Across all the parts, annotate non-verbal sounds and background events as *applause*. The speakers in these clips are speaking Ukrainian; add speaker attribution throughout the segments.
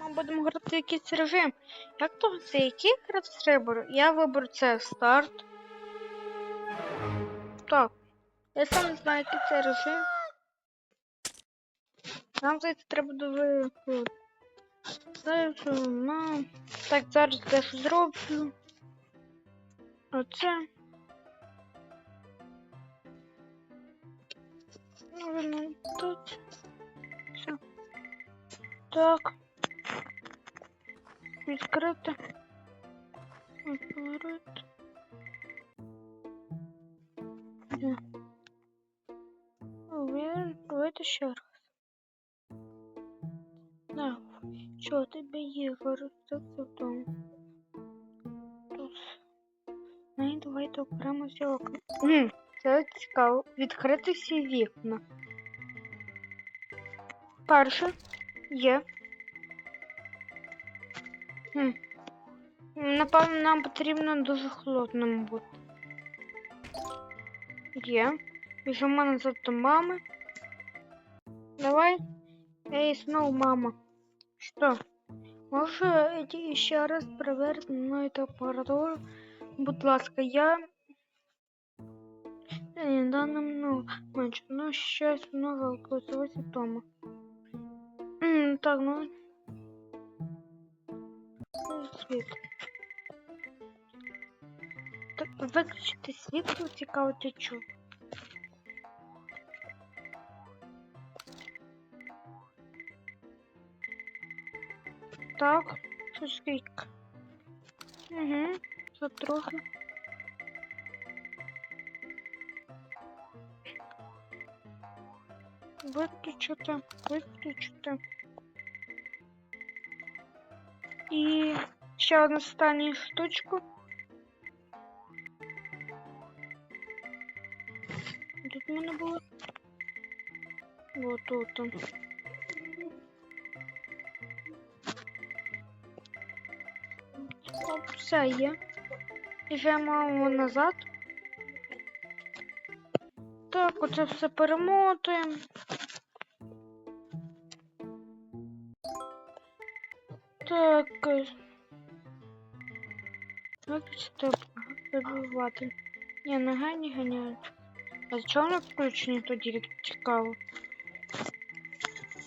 Speaker 1: Ми будемо грати якийсь режим. Як то це який грати вибору? Я виберу це старт. Так. Я сам не знаю, який це режим. Нам здається, треба. Це ну. Так, зараз дещо зроблю. Оце. Ну, тут. Все. Так. Відкрити. Відкрити. Уверен, давайте ще раз. Так, що тебе є, користуватися в тому. Тут. Ну і давайте окремо всі окна. Хм, це цікаво. Відкрити всі вікна. Перше є. Напевно, нам потрібно дуже холодним бути. Є. Біжимо назад до мами. Давай. Ей, знову мама. Що? Може іти ще раз перевірити мною температуру? Будь ласка, я не дано ну, менше, ну щось много користуватися вдома. М, Так. Ну, Світ. Виключити світло, цікаво, чого. Так, скільки. Угу, це трохи. Виключити, виключити. І ще одну останню штучку. Мене було. Вот тут. Оп, все є. Біжимо назад. Так, оце все перемотуємо. Так. е, Виключити вибивати. Ні, не гані ганяють. А з чого не включені тоді як цікаво?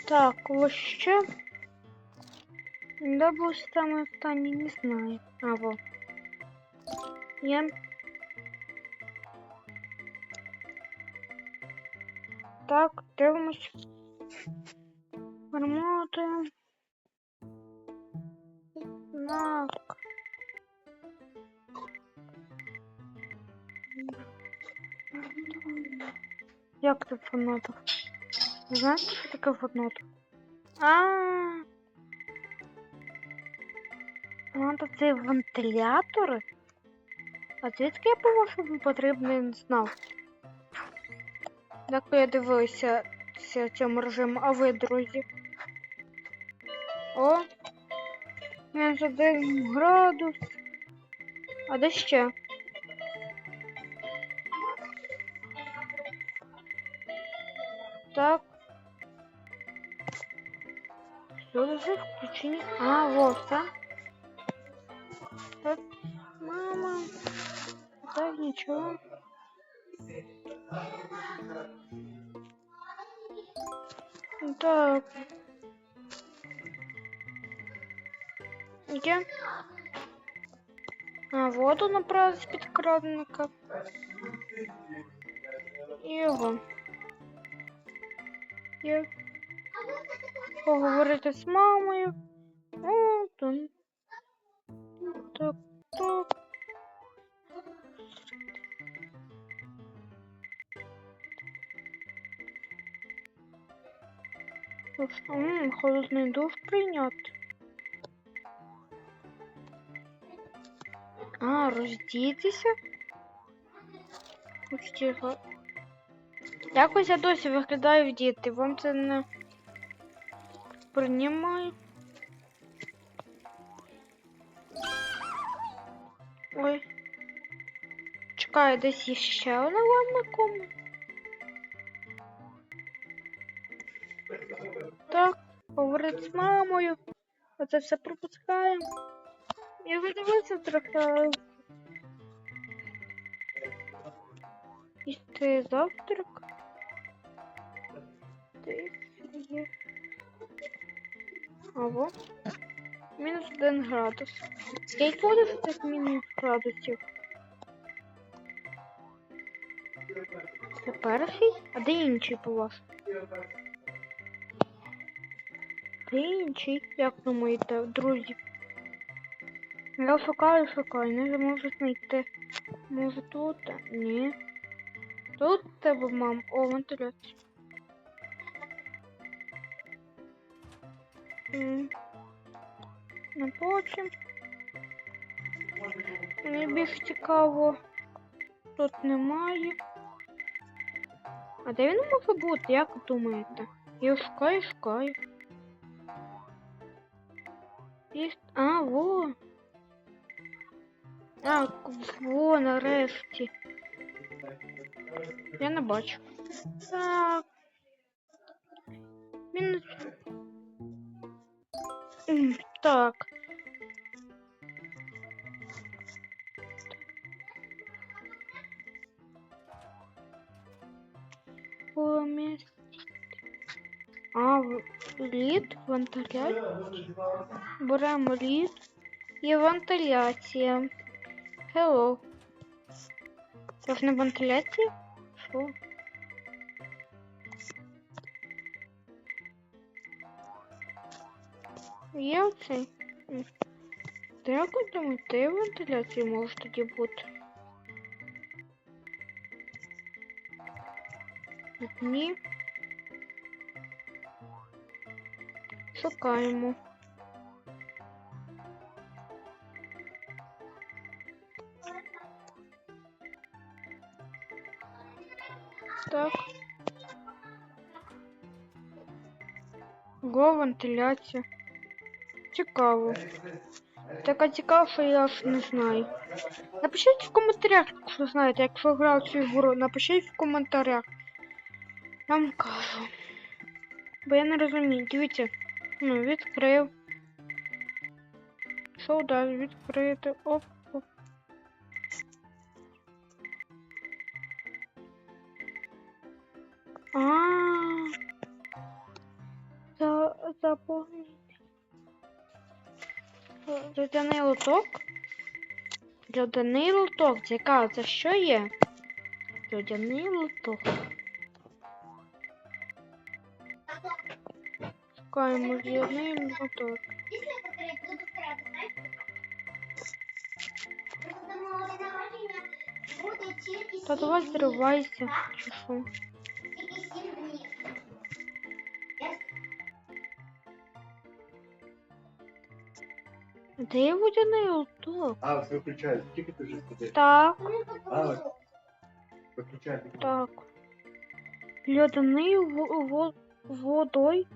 Speaker 1: Так, ось ще. Де був саме останній, не знаю. А, во. Є. Так, дивимось. Перемотуємо. Так. Як це фотота? Знаєте, що таке фотота? А-а-а. то це вентилятори? А звідки я по-вашому потрібний не знав? Так я дивилася ся- цьому режиму, а ви, друзі? О! Мінус один градус. А де ще? Так. Все вже включені. А, вот, так. Так, мама. Так, ничего. Так. Где? А, вот он направо з підкрадника. Його. Є. Поговорити з мамою. О, там. Так, так. Ммм, холодний душ прийняти. А, роздітися? Хочете. Якось я досі виглядаю в діти. Вам це не приймає? Ой. Чекаю, десь є ще одна ванна комната. Так, говорить з мамою. Оце все пропускаємо. Я видивився трохи. але- Їсти завтрак. Ого. Мінус один градус. Скільки буде цих мінус градусів? Це перший? А де інший по вас? Де інший? Як думаєте, друзі? Я шукаю, шукаю, не можу знайти. Може тут? Ні. Тут тебе, мам. О, вентиляція. Ну потім. Мені більш цікаво. Тут немає. А де він може бути, як думаєте? Я шукаю, шукаю. Є... А, во. А, во, нарешті. Я не бачу. Так. Він... *clears throat* Так. Помість. А, лід, вентиляція. Беремо лід і вентиляція. Hello. Не вентиляція? Що? Є оцей? Та як ви думаєте, може тоді бути? Ні. Шукаємо. Так. Го, вентиляція. Цікаво. Така цікаво, що я ж не знаю. Напишіть в коментарях, якщо знаєте, якщо грав цю гру, напишіть в коментарях. Я вам кажу. Бо я не розумію. Дивіться. Ну, відкрив. Що далі? Відкрити. Оп, оп. А. За, заповнити. Людяний лоток. Людяний лоток. Цікаво, це що є? Людяний лоток. Шукаємо людяний лоток. Та давай зривайся. Чи Де водяний лоток?
Speaker 2: А, все виключається. Тільки ти вже сюди.
Speaker 1: Так,
Speaker 2: А, виключай.
Speaker 1: так. Льодяний во- во- водой.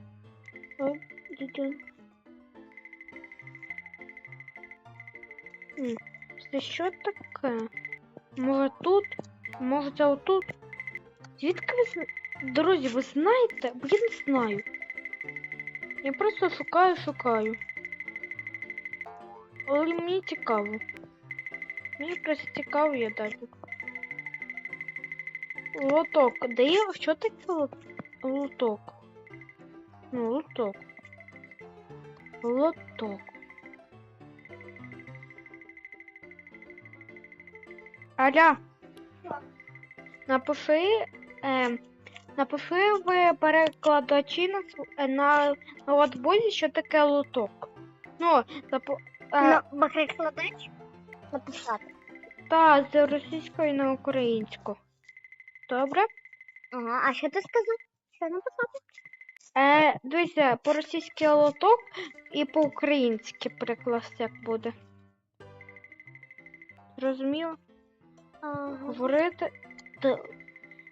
Speaker 1: Це що таке? Може тут? Може це отут? Звідки ви. Друзі, ви знаєте? Бо я не знаю. Я просто шукаю, шукаю. Але мені цікаво. Мені просто цікаво, я далі. Лоток. Де є? Що таке лоток? Ну, лоток. Лоток. Аля. Напиши. Е, напиши в перекладачі на, е, на ноутбуці, що таке лоток. Ну. Е,
Speaker 3: перекладач написати.
Speaker 1: Та, з російської на українську. Добре?
Speaker 3: Ага, а що ти сказав? Що написати?
Speaker 1: Е, дивися, по-російськи лоток і по-українськи приклад як буде. Зрозуміло?
Speaker 3: Ага.
Speaker 1: Говорити. Та...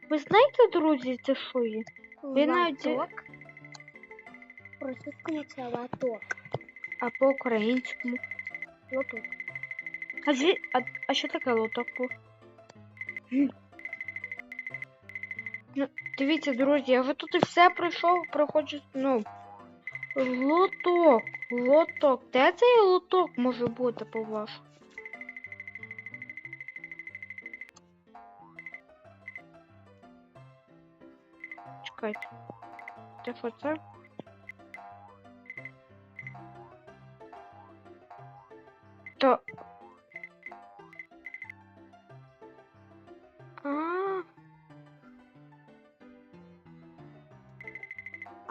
Speaker 1: Ви знаєте, друзі, це що є? Ви навіть-
Speaker 3: Лоток. Російському це лоток.
Speaker 1: А по-українському.
Speaker 3: Лоток.
Speaker 1: А, зві... а, а що таке лоток? Ну, дивіться, друзі, я тут і все пройшов, проходжу, ну. Лоток. Лоток. Де цей лоток може бути, по-вашому? Чекайте. Де це?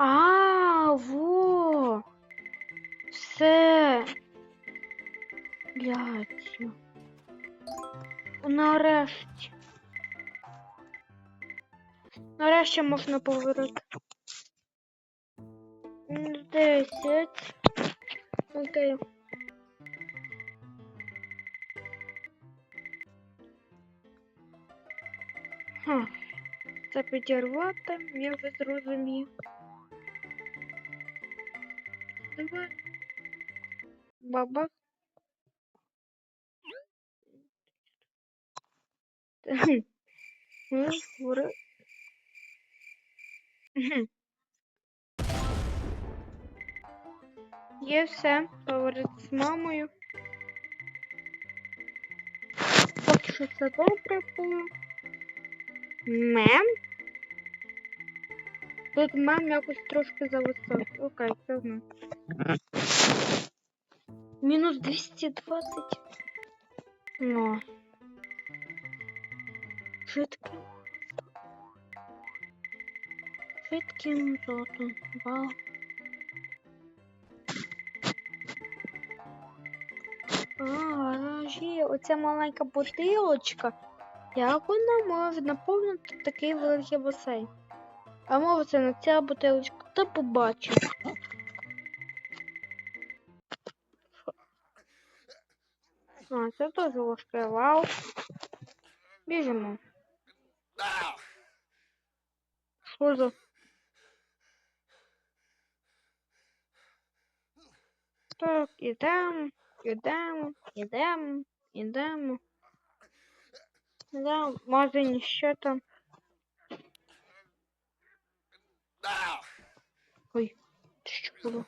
Speaker 1: А, во. Все. Блядь. Нарешті. Нарешті можна. М, Десять. Окей. Ха. Це підірвати, я вже зрозумів. Давай. Баба. Є *laughs* *laughs* все, говорить з мамою. Поки що це добре було. Мем? Тут мем якось трошки зависав. Окей, все одно. Мінус 220. Ну. Жидким. Жидким золотом. Вау. А, гаражі. Оця маленька бутилочка. Як вона може наповнити такий великий басейн? А мова це на ця бутилочка, та побачимо. А, це теж важке. Вау. Біжимо. Що за? Так, ідемо, ідемо, ідемо, ідемо. Да, може ще там. Ой, це що було?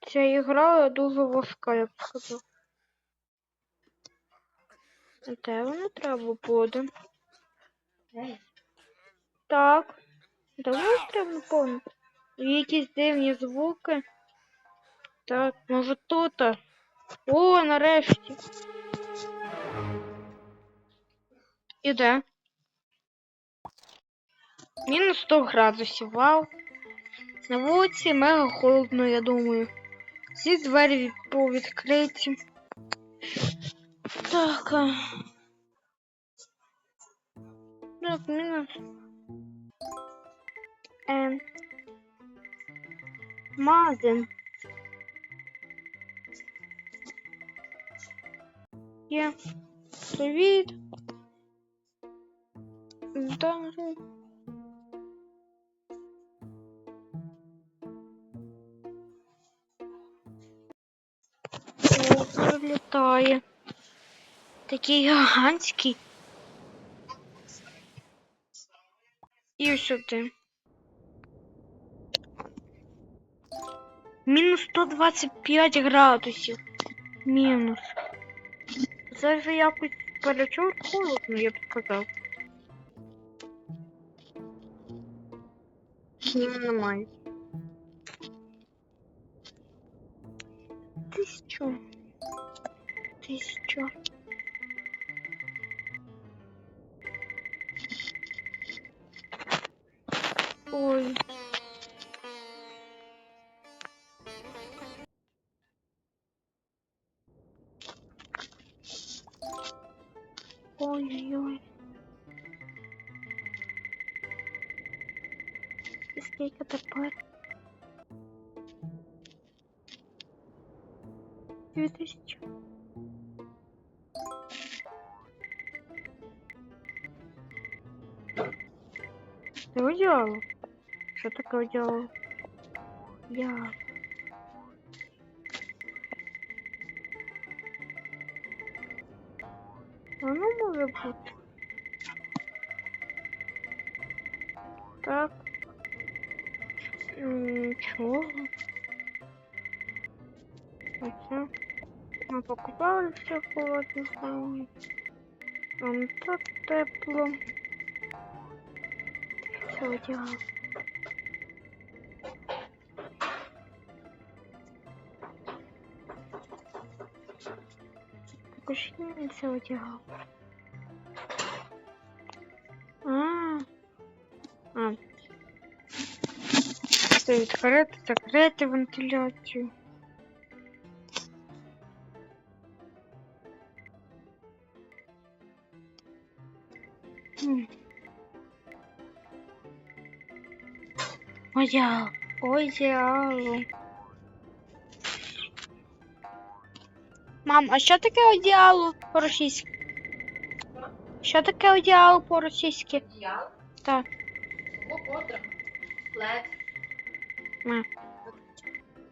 Speaker 1: Ця ігра дуже важка, я б сказав. Де вона треба буде? Так. Давай треба повнити. Якісь дивні звуки. Так, може тут. О, нарешті. Іде. Мінус 100 градусів, вау. На вулиці мега холодно, я думаю. Всі двері від- повідкриті. Так. а. Так, мінус. Ем. Мазин. Є. Привіт. Да. прилітає. Такий гігантський. І сюди. Мінус 125 градусів. Мінус. Це вже якось перечур холодно, я б сказав. Ні, немає. Тисячу. тысячу. Ой. Ой-ой-ой. Сколько топор? 2000. делал? Что такое делал? Я... А ну, может быть. Так. Ничего. Хотя... Мы покупали всех холодных. Там так тепло Все одягав. Також він все одягав. А. А. Це відкрити, закрити вентиляцію. Хм. Одяг. Одягу. Мам, а що таке одіяло по-російськи? Що таке одіяло по-російськи?
Speaker 4: Одіяло?
Speaker 1: Так.
Speaker 4: Ковдра. Плед.
Speaker 1: Ма.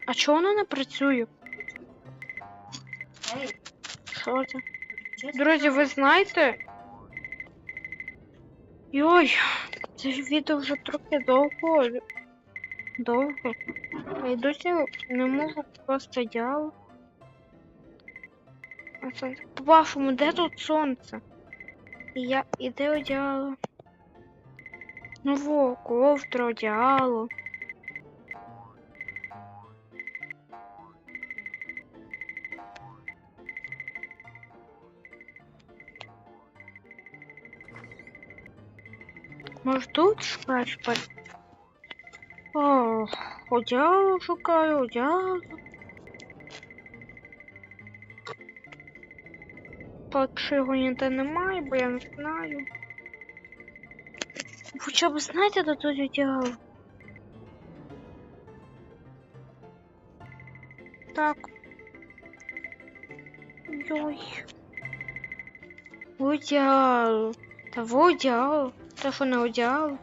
Speaker 1: А чого воно не працює?
Speaker 4: Ей,
Speaker 1: Що це? Друзі, ви знаєте? Йой, це ж відео вже трохи довго. Довго. А й досі не можу просто діяло. А сонце. По-вашому, де тут сонце? І я і де? Ну во, ковдра, одіяло. Може тут шукати? О, одягу шукаю, одягу. Так що його ніде немає, бо я не знаю. Хоча б знаєте, де тут одягу? Так. Йой. Одягу. Та в одягу. Та що не одягу?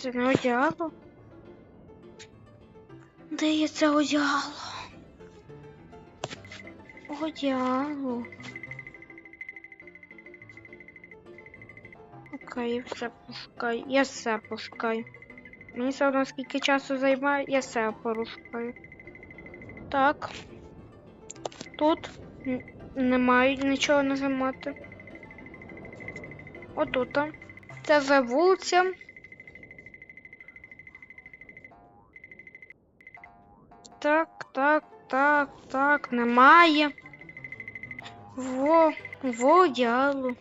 Speaker 1: Це не одягу. Де є це одягу? Одягу. Окей, все пошукаю. Я все пошукаю. Мені все одно скільки часу займає, я все порушкаю. Так. Тут немає нічого нажимати. Отут. Це вже вулиця. Так, так, так, так, немає. Во, во діалу.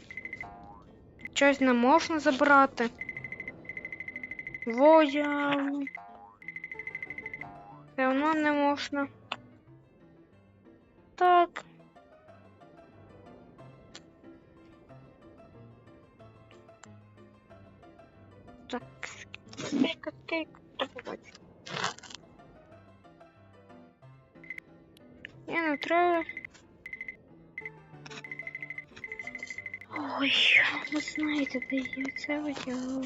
Speaker 1: Щось не можна забрати. Во діалу. Все одно не можна. Так. Так. Скільки, скільки, то треба. Ой, ви знаєте, де я це одягла.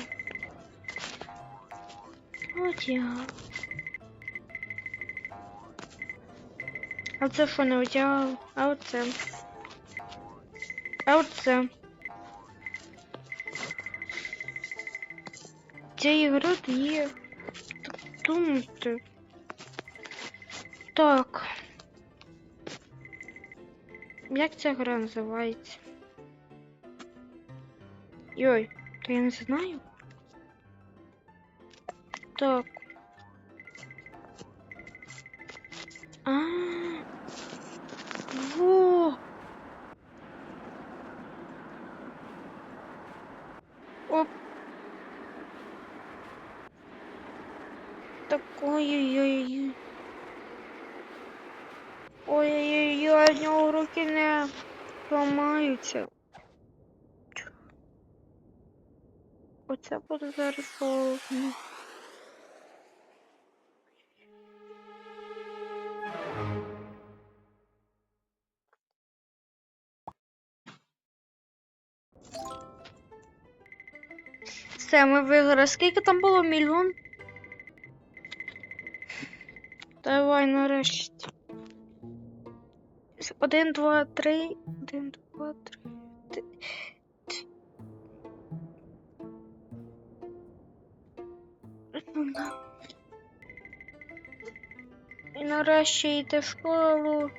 Speaker 1: Одягла. А це що не одягла? А оце. А оце. Ця ігра є. Так. Як ця гра називається? Йой, то я не знаю. Так. А. Во. Оп. Так, ой-ой-ой. Нього руки не ламаються. Оце буде зараз холодно. Все, ми виграли. Скільки там було? Мільйон? Давай нарешті. Один, два, три. Один, два, три. І нарешті йти в школу.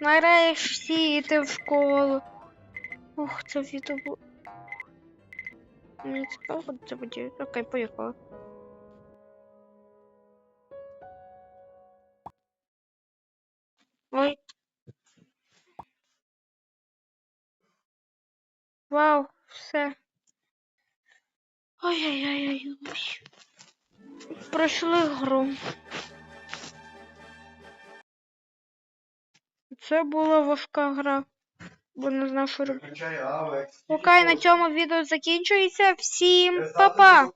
Speaker 1: Нарешті йти в школу. Ух, це відео було. Мені цікаво, це буде. Окей, поїхала. Вау, все. Ой-ой-ой-ой. Пройшли гру. Це була важка гра. Бо не знав, що робити. Окей, на цьому відео закінчується. Всім па-па!